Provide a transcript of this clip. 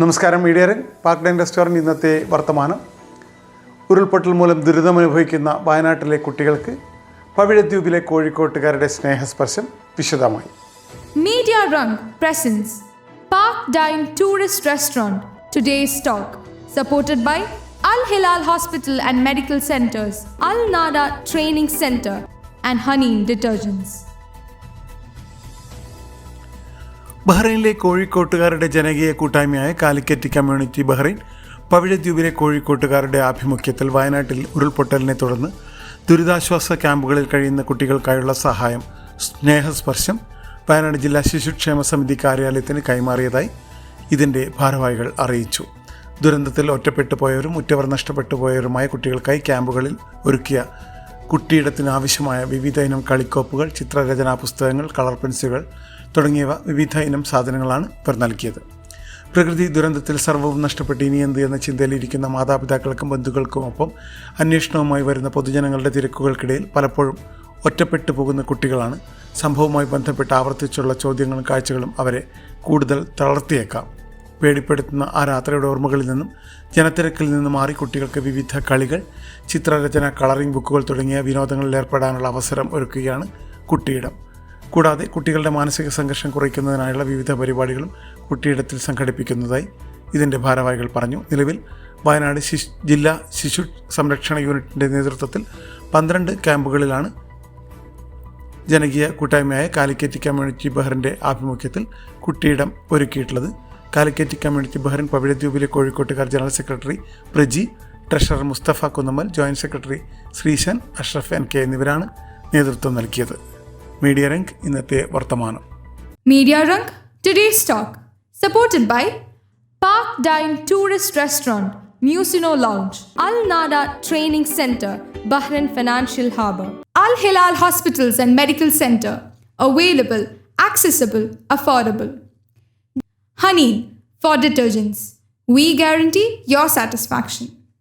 നമസ്കാരം മീഡിയറിൻ park line restaurant ഇന്നത്തെ വർത്തമാനം. ഉരുൾപൊട്ടൽ മൂലം ദുരിതമനുഭവിക്കുന്ന വയനാട്ടിലെ കുട്ടികൾക്ക് പവിഴദ്വീപിലെ കോഴിക്കോട്ടുകാരുടെ സ്നേഹസ്പർശം വിശദമായി. Media presence. Park dine tourist restaurant today's talk. Supported by Al Hilal hospital and medical centres. Al Nada training centre and honey detergents. ബഹ്റൈനിലെ കോഴിക്കോട്ടുകാരുടെ ജനകീയ കൂട്ടായ്മയായ കാലിക്കറ്റ് കമ്മ്യൂണിറ്റി ബഹ്റൈൻ പവിഴദ്വീപിലെ കോഴിക്കോട്ടുകാരുടെ ആഭിമുഖ്യത്തിൽ വയനാട്ടിൽ ഉരുൾപൊട്ടലിനെ തുടർന്ന് ദുരിതാശ്വാസ ക്യാമ്പുകളിൽ കഴിയുന്ന കുട്ടികൾക്കായുള്ള സഹായം സ്നേഹസ്പർശം വയനാട് ജില്ലാ ശിശുക്ഷേമ സമിതി കാര്യാലയത്തിന് കൈമാറിയതായി ഇതിന്റെ ഭാരവാഹികൾ അറിയിച്ചു. ദുരന്തത്തിൽ ഒറ്റപ്പെട്ടു പോയവരും ഉറ്റവർ നഷ്ടപ്പെട്ടു പോയവരുമായ കുട്ടികൾക്കായി ക്യാമ്പുകളിൽ ഒരുക്കിയ കുട്ടിയിടത്തിന് ആവശ്യമായ വിവിധ ഇനം കളിക്കോപ്പുകൾ ചിത്രരചനാ പുസ്തകങ്ങൾ കളർ പെൻസിലുകൾ തുടങ്ങിയവ വിവിധ ഇനം സാധനങ്ങളാണ് ഇവർ നൽകിയത്. പ്രകൃതി ദുരന്തത്തിൽ സർവവും നഷ്ടപ്പെട്ട് ഇനി എന്ത് എന്ന ചിന്തയിലിരിക്കുന്ന മാതാപിതാക്കൾക്കും ബന്ധുക്കൾക്കുമൊപ്പം അന്വേഷണവുമായി വരുന്ന പൊതുജനങ്ങളുടെ തിരക്കുകൾക്കിടയിൽ പലപ്പോഴും ഒറ്റപ്പെട്ടു പോകുന്ന കുട്ടികളാണ്. സംഭവവുമായി ബന്ധപ്പെട്ട് ആവർത്തിച്ചുള്ള ചോദ്യങ്ങളും കാഴ്ചകളും അവരെ കൂടുതൽ തളർത്തിയേക്കാം. പേടിപ്പെടുത്തുന്ന ആ രാത്രിയുടെ ഓർമ്മകളിൽ നിന്നും ജനത്തിരക്കിൽ നിന്നും മാറി കുട്ടികൾക്ക് വിവിധ കളികൾ ചിത്രരചന കളറിംഗ് ബുക്കുകൾ തുടങ്ങിയ വിനോദങ്ങളിൽ ഏർപ്പെടാനുള്ള അവസരം ഒരുക്കുകയാണ് കുട്ടിയിടം. കൂടാതെ കുട്ടികളുടെ മാനസിക സംഘർഷം കുറയ്ക്കുന്നതിനായുള്ള വിവിധ പരിപാടികളും കുട്ടിയിടത്തിൽ സംഘടിപ്പിക്കുന്നതായി ഇതിന്റെ ഭാരവാഹികൾ പറഞ്ഞു. നിലവിൽ വയനാട് ശിശു ജില്ലാ ശിശു സംരക്ഷണ യൂണിറ്റിന്റെ നേതൃത്വത്തിൽ പന്ത്രണ്ട് ക്യാമ്പുകളിലാണ് ജനകീയ കൂട്ടായ്മയായ കാലിക്കറ്റ് കമ്മ്യൂണിറ്റി ബഹറിന്റെ ആഭിമുഖ്യത്തിൽ കുട്ടിയിടം ഒരുക്കിയിട്ടുള്ളത്. കാലിക്കറ്റ് കമ്മ്യൂണിറ്റി ബഹറിൻ പവിഴദ്വീപിലെ കോഴിക്കോട്ടുകാർ general secretary Praji treasurer Mustafa Kunnammal joint secretary Sreesan Ashraf N K എന്നിവരാണ് നേതൃത്വം നൽകിയത്. മീഡിയ രംഗ് ഇന്നത്തെ വർത്തമാനം Media Rung Today's Talk, supported by Park Dine Tourist Restaurant, Musino Lounge, Al Nada Training Center, Bahrain Financial Harbour, Al Hilal Hospitals and Medical Center, available, accessible, affordable. Honey for detergents. We guarantee your satisfaction.